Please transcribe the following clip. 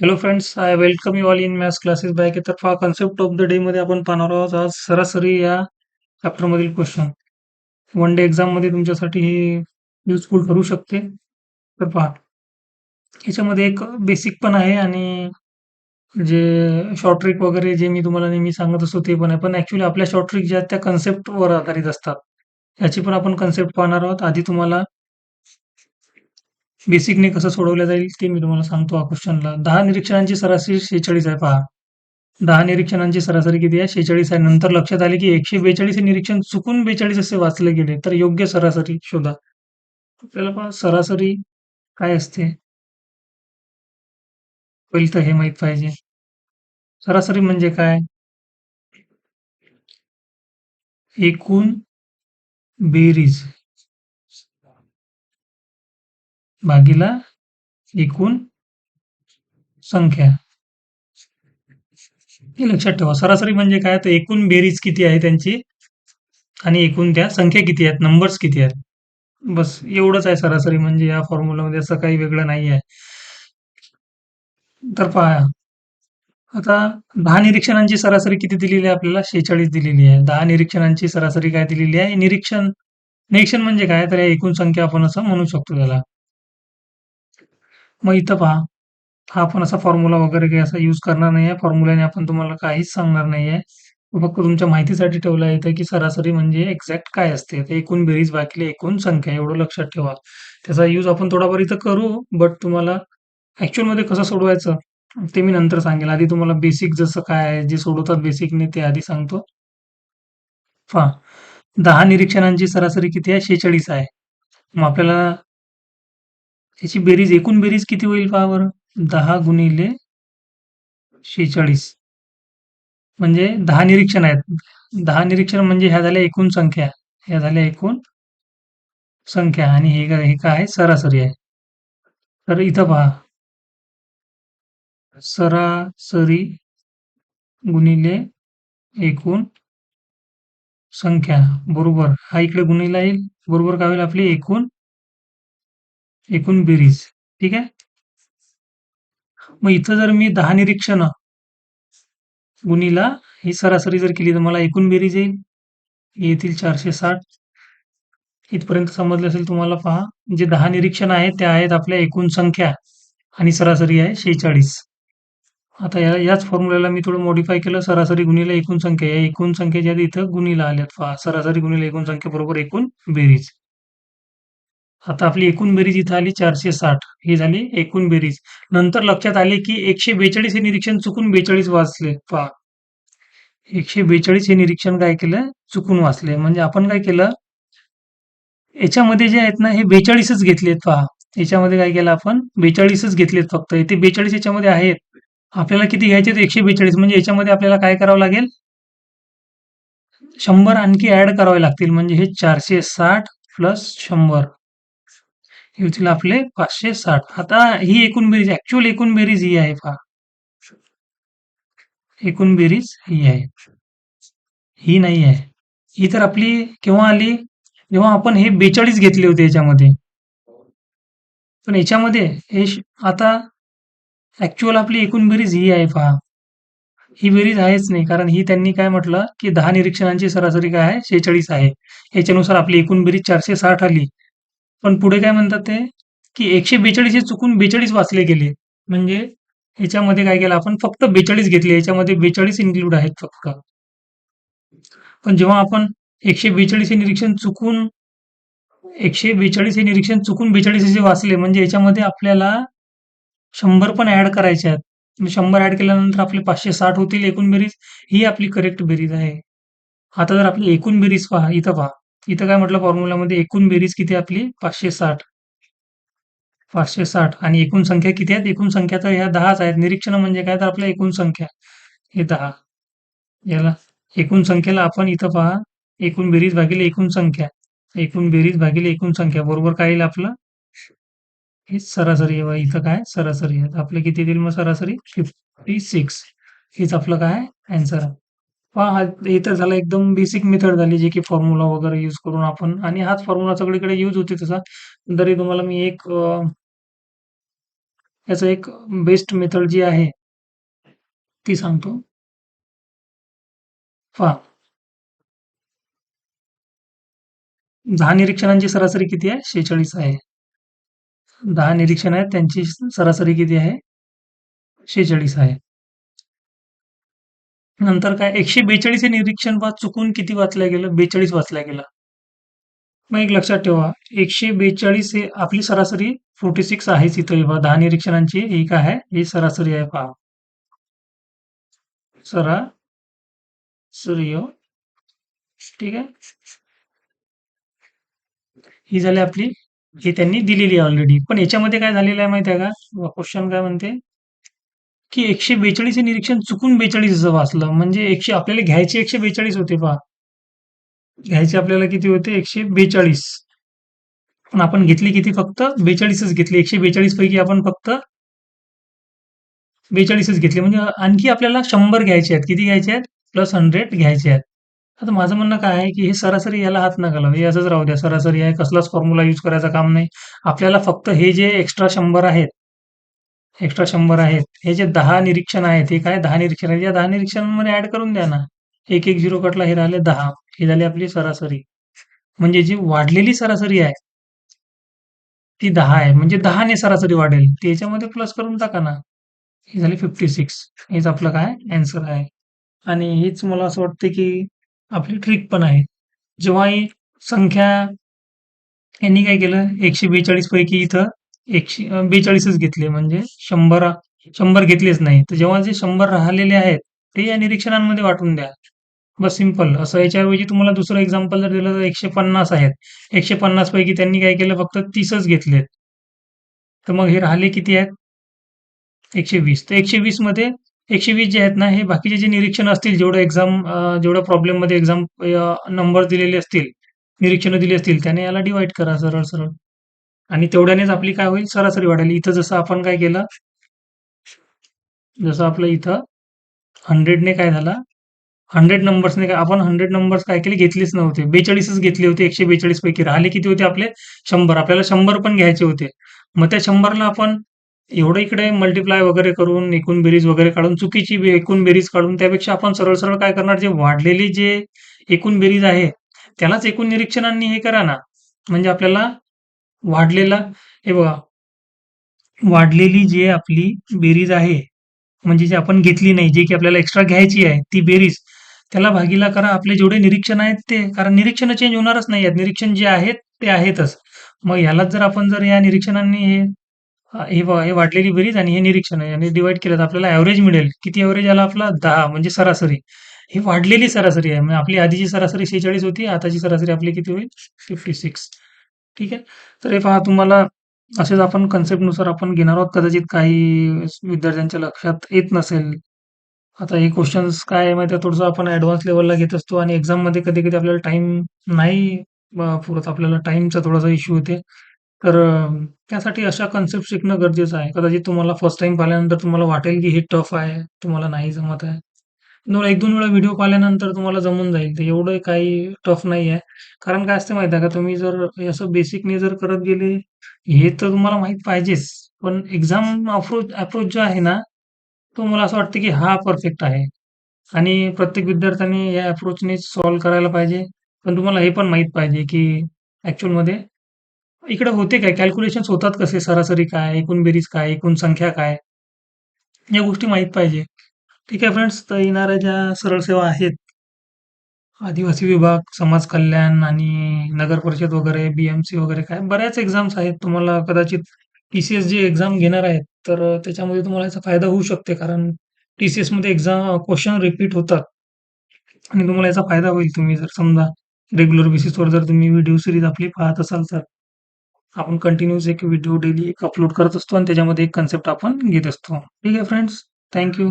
Hello friends, I welcome you all in maths classes back. तर पहा concept of the day मध्ये आपण पाहणार आहोत आज सरासरी या चॅप्टर मधील क्वेश्चन. वन डे एक्झाममध्ये तुमच्यासाठी हे युजफुल ठरू शकते. तर पहा याच्यामध्ये एक बेसिक पण आहे आणि जे शॉर्ट ट्रिक वगैरे जे मी तुम्हाला नेहमी सांगत असतो ते पण आहे. पण ऍक्च्युली आपल्या शॉर्ट ट्रिक ज्या आहेत त्या कन्सेप्टवर आधारित असतात. याची पण आपण कन्सेप्ट पाहणार आहोत. आधी तुम्हाला बेसिकने कसं सोडवलं जाईल ते मी तुम्हाला सांगतो हा क्वेश्चनला. दहा निरीक्षणांची सरासरी 46 आहे पहा. दहा निरीक्षणांची सरासरी किती आहे? 46 आहे. नंतर लक्षात आले की 142 हे निरीक्षण चुकून 42 असे वाचले गेले. तर योग्य सरासरी शोधा. आपल्याला पहा सरासरी काय असते? पहिलं तर हे माहीत पाहिजे. सरासरी म्हणजे काय? एकूण बेरीज भागीला एकूण संख्या. हे लक्षात ठेवा. सरासरी म्हणजे काय? तर एकूण बेरीज किती आहे त्यांची आणि एकूण त्या संख्या किती आहेत, नंबर्स किती आहेत. बस एवढंच आहे सरासरी म्हणजे या फॉर्म्युलामध्ये असं काही वेगळं नाही आहे. तर पहा आता दहा निरीक्षणांची सरासरी किती दिलेली आहे आपल्याला? 46 दिलेली आहे. दहा निरीक्षणांची सरासरी काय दिलेली आहे? निरीक्षण निरीक्षण म्हणजे काय? तर एकूण संख्या आपण असं म्हणू शकतो त्याला. मग इथं पहा हा आपण असा फॉर्म्युला वगैरे काही असा यूज करणार नाही आहे. फॉर्म्युल्याने आपण तुम्हाला काहीच सांगणार नाही आहे. फक्त तुमच्या माहितीसाठी ठेवलं आहे इथं की सरासरी म्हणजे एक्झॅक्ट काय असते? ते एकूण बेरीज भागिले एकूण संख्या एवढं लक्षात ठेवा. त्याचा यूज आपण थोडाफार इथं करू, बट तुम्हाला ॲक्चुअलमध्ये कसं सोडवायचं ते मी नंतर सांगेल. आधी तुम्हाला बेसिक जसं काय आहे, जे सोडवतात बेसिकने ते आधी सांगतो. पहा दहा निरीक्षणांची सरासरी किती आहे? 46 आहे. मग आपल्याला त्याची बेरीज एकूण बेरीज किती होईल पहा बरं? दहा गुणिले 46 म्हणजे दहा निरीक्षण आहेत. दहा निरीक्षण म्हणजे ह्या झाल्या एकूण संख्या. ह्या झाल्या एकूण संख्या आणि हे काय हे काय आहे? सरासरी आहे. तर इथं पहा सरासरी गुणिले एकूण संख्या बरोबर हा इकडे गुणिला येईल बरोबर काय होईल आपली एकूण एकूण बेरीज. ठीक आहे? मग इथं जर मी दहा निरीक्षण गुणीला ही सरासरी जर केली तर मला एकूण बेरीज येईल. येथील चारशे साठ. इथपर्यंत समजले असेल तुम्हाला पहा. जे दहा निरीक्षण आहेत त्या आहेत आपल्या एकूण संख्या आणि सरासरी आहे शेहेचाळीस. आता या याच फॉर्म्युलाला मी थोडं मॉडिफाय केलं. सरासरी गुणीला एकूण संख्या. या एकूण संख्येच्या इथं गुणीला आल्यात पहा. सरासरी गुणीला एकूण संख्या बरोबर एकूण बेरीज. आता आपली एकूण बेरीज इथं आली चारशे साठ. ही झाली एकूण बेरीज. नंतर लक्षात आले की एकशे बेचाळीस हे निरीक्षण चुकून बेचाळीस वाचले. पहा. एकशे बेचाळीस हे निरीक्षण काय केलं? चुकून वाचले. म्हणजे आपण काय केलं? याच्यामध्ये जे आहेत ना हे बेचाळीसच घेतलेत पहा. याच्यामध्ये काय केलं आपण? बेचाळीसच घेतलेत फक्त. इथे बेचाळीस याच्यामध्ये आहेत. आपल्याला किती घ्यायचे एकशे बेचाळीस. म्हणजे याच्यामध्ये आपल्याला काय करावं लागेल? शंभर आणखी ऍड करावे लागतील. म्हणजे हे चारशे साठ प्लस शंभर. हे आपले पाचशे साठ. आता ही एकूण बेरीज ऍक्च्युअल एकूण बेरीज ही आहे पहा. एकूण बेरीज ही आहे. ही नाही आहे. ही तर आपली केव्हा आली? जेव्हा आपण हे बेचाळीस घेतले होते याच्यामध्ये. पण याच्यामध्ये हे आता ऍक्च्युअल आपली एकूण बेरीज ही आहे पहा. ही बेरीज आहेच नाही. कारण ही त्यांनी काय म्हटलं? की दहा निरीक्षणांची सरासरी काय आहे? शेहेचाळीस आहे. याच्यानुसार आपली एकूण बेरीज चारशे साठ आली. पण पुढे काय म्हणतात ते? की एकशे बेचाळीस हे चुकून बेचाळीस वाचले गेले. म्हणजे ह्याच्यामध्ये काय केलं? आपण फक्त बेचाळीस घेतले. याच्यामध्ये बेचाळीस इन्क्लूड आहेत फक्त. पण जेव्हा आपण एकशे बेचाळीस हे निरीक्षण चुकून एकशे बेचाळीस हे निरीक्षण चुकून बेचाळीस जे वाचले म्हणजे याच्यामध्ये आपल्याला शंभर पण ऍड करायचे आहेत. म्हणजे शंभर ऍड केल्यानंतर आपले पाचशे साठ होतील एकूण बेरीज ही आपली करेक्ट बेरीज आहे. आता जर आपली एकूण बेरीज पहा इथं पहा. इथं काय म्हटलं फॉर्म्युलामध्ये एकूण बेरीज किती आपली? पाचशे साठ. पाचशे साठ. आणि एकूण संख्या किती आहेत? एकूण संख्या तर ह्या दहाच आहेत. निरीक्षण म्हणजे काय? तर आपल्या एकूण संख्या. हे दहा. याला एकूण संख्येला आपण इथं पहा. एकूण बेरीज भागिले एकूण संख्या. एकूण बेरीज भागिले एकूण संख्या. बरोबर काय येईल आपलं? हे सरासरी इथं काय? सरासरी आहे. आपलं किती येईल मग सरासरी? फिफ्टी सिक्स हेच आपलं काय? आन्सर आहे. पहा हे तर झालं एकदम बेसिक मेथड झाली जे की फॉर्म्युला वगैरे यूज करून आपण. आणि हाच फॉर्म्युला सगळीकडे यूज होते तसा. तरी तुम्हाला मी एक याचं एक बेस्ट मेथड जी आहे ती सांगतो. पहा. दहा निरीक्षणांची सरासरी किती आहे? शेहेचाळीस आहे. दहा निरीक्षण आहेत त्यांची सरासरी किती आहे? शेहेचाळीस आहे. नंतर काय एकशे बेचाळीस हे निरीक्षण पहा चुकून किती वाचल्या गेलं? बेचाळीस वाचल्या गेलं. मग एक लक्षात ठेवा एकशे बेचाळीस हे आपली सरासरी फोर्टी सिक्स आहेच इथं. पहा दहा निरीक्षणांची एक आहे ही सरासरी आहे पहा. सरा सूर्य हो. ठीक आहे. ही झाली आपली हे त्यांनी दिलेली आहे ऑलरेडी पण याच्यामध्ये काय झालेलं आहे माहिती आहे का? क्वेश्चन काय म्हणते? की एकशे बेचाळीस हे निरीक्षण चुकून बेचाळीस असं वाचलं. म्हणजे एकशे आपल्याला घ्यायचे एकशे बेचाळीस होते पहा. घ्यायचे आपल्याला किती होते? एकशे बेचाळीस. पण आपण घेतली किती फक्त? बेचाळीसच घेतली. एकशे बेचाळीस पैकी आपण फक्त बेचाळीसच घेतले. म्हणजे आणखी आपल्याला शंभर घ्यायचे आहेत. किती घ्यायचे आहेत? प्लस हंड्रेड घ्यायचे आहेत. आता माझं म्हणणं काय आहे की हे सरासरी याला हात नका घालावं. हे असंच राहू द्या. सरासरी आहे. कसलाच फॉर्म्युला यूज करायचं काम नाही. आपल्याला फक्त हे जे एक्स्ट्रा शंभर आहेत एक्स्ट्रा शंभर आहेत. हे जे दहा निरीक्षण आहेत हे काय दहा निरीक्षण आहेत? या दहा निरीक्षणांमध्ये ऍड करून द्या ना. एक एक झिरो कटला हे राहिले दहा. ही झाली आपली सरासरी. म्हणजे जी वाढलेली सरासरी आहे ती दहा आहे. म्हणजे दहाने सरासरी वाढेल. ती याच्यामध्ये प्लस करून टाका ना. ही झाली फिफ्टी सिक्स हेच आपलं काय? अँसर आहे. आणि हेच मला असं वाटतं की आपली ट्रिक पण आहे. जेव्हा ही संख्या यांनी काय केलं? एकशे बेचाळीस पैकी इथं एकशे बेचाळीसच घेतले म्हणजे शंभर शंभर घेतलेच नाही. तर जेव्हा जे शंभर राहिलेले आहेत ते या निरीक्षणांमध्ये वाटून द्या. बस सिंपल. असं याच्याऐवजी तुम्हाला दुसरं एक्झाम्पल जर दिलं तर एकशे पन्नास आहेत. एकशे पन्नास पैकी त्यांनी काय केलं फक्त तीसच घेतलेत. तर मग हे राहिले किती आहेत? एकशे वीस. तर एकशे वीसमध्ये एकशे वीस जे आहेत ना हे बाकीचे जे निरीक्षण असतील जेवढं एक्झाम जेवढ्या प्रॉब्लेममध्ये एक्झाम नंबर दिलेले असतील निरीक्षणं दिली असतील त्याने याला डिवाइड करा सरळ सरळ. आणि तेवढ्यानेच आपली काय होईल? सरासरी वाढेल. इथं जसं आपण काय केलं जसं आपलं इथं हंड्रेडने काय झाला? हंड्रेड नंबर्सने काय आपण हंड्रेड नंबर्स काय केले? घेतलेच नव्हते. बेचाळीसच घेतले होते एकशे बेचाळीस पैकी राहिले किती होते आपले? शंभर. आपल्याला शंभर पण घ्यायचे होते. मग त्या शंभरला आपण एवढं इकडे मल्टिप्लाय वगैरे करून एकूण बेरीज वगैरे काढून चुकीची एकूण बेरीज काढून त्यापेक्षा आपण सरळ सरळ काय करणार? जे वाढलेली जे एकूण बेरीज आहे त्यालाच एकूण निरीक्षणांनी हे करा ना. म्हणजे आपल्याला वाढलेला. हे बघा. वाढलेली जी आपली बेरीज आहे म्हणजे जे आपण घेतली नाही जे की आपल्याला एक्स्ट्रा घ्यायची आहे ती बेरीज त्याला भागीला करा. आपले जेवढे निरीक्षण आहेत ते कारण निरीक्षण चेंज होणारच नाही आहेत. निरीक्षण जे आहेत ते आहेतच. मग यालाच जर आपण जर या निरीक्षणांनी हे हे हे वाढलेली बेरीज आणि हे निरीक्षण आहे आणि डिवाइड केलं तर आपल्याला ॲव्हरेज मिळेल. किती ॲव्हरेज आला आपला? दहा म्हणजे सरासरी. ही वाढलेली सरासरी आहे. म्हणजे आपली आधीची सरासरी शेहेचाळीस होती आताची सरासरी आपली किती होईल? फिफ्टी सिक्स ठीक आहे तर हे पहा तुम्हाला असेच आपण कन्सेप्टनुसार आपण घेणार आहोत कदाचित काही विद्यार्थ्यांच्या लक्षात येत नसेल आता हे क्वेश्चन्स काय आहे माहिती थोडंसं आपण ॲडव्हान्स लेवलला घेत असतो आणि एक्झाममध्ये कधी-कधी आपल्याला टाईम नाही पुरत आपल्याला टाईमचा थोडासा इश्यू होते. तर त्यासाठी अशा कन्सेप्ट शिकणं गरजेचं आहे. कदाचित तुम्हाला फर्स्ट टाईम पाहिल्यानंतर तुम्हाला वाटेल की हे टफ आहे, तुम्हाला नाही जमत आहे. तुम्हाला एक दोन वेळा व्हिडिओ पाहिल्यानंतर तुम्हाला जमून जाईल. ते एवढं काही टफ नाही आहे. कारण काय असतं माहिती आहे का, तुम्ही जर असं बेसिकने जर करत गेले, हे तर तुम्हाला माहीत पाहिजेच. पण एक्झाम अप्रोच अप्रोच जो आहे ना, तो मला असं वाटतं की हा परफेक्ट आहे. आणि प्रत्येक विद्यार्थ्याने या अप्रोचने सॉल्व्ह करायला पाहिजे. पण तुम्हाला हे पण माहीत पाहिजे की ॲक्च्युअलमध्ये इकडे होते काय, कॅल्क्युलेशन्स होतात कसे, सरासरी काय, एकूण बेरीज काय, एकूण संख्या काय, या गोष्टी माहीत पाहिजे. ठीक आहे फ्रेंड्स, तर येणाऱ्या ज्या सरळ सेवा आहेत, आदिवासी विभाग, समाज कल्याण आणि नगर परिषद वगैरे, बी-एम-सी वगैरे काय बऱ्याच एक्झाम्स आहेत. तुम्हाला कदाचित टी-सी-एस जे एक्झाम घेणार आहेत, तर त्याच्यामध्ये तुम्हाला याचा फायदा होऊ शकते. कारण टी-सी-एसमध्ये एक्झाम क्वेश्चन रिपीट होतात आणि तुम्हाला याचा फायदा होईल. तुम्ही जर समजा रेग्युलर बेसिसवर जर तुम्ही व्हिडिओ सीरीज आपली पाहत असाल तर. आपण कंटिन्यूस एक व्हिडिओ डेली एक अपलोड करत असतो आणि त्याच्यामध्ये एक कन्सेप्ट आपण घेत असतो. ठीक आहे फ्रेंड्स, थँक्यू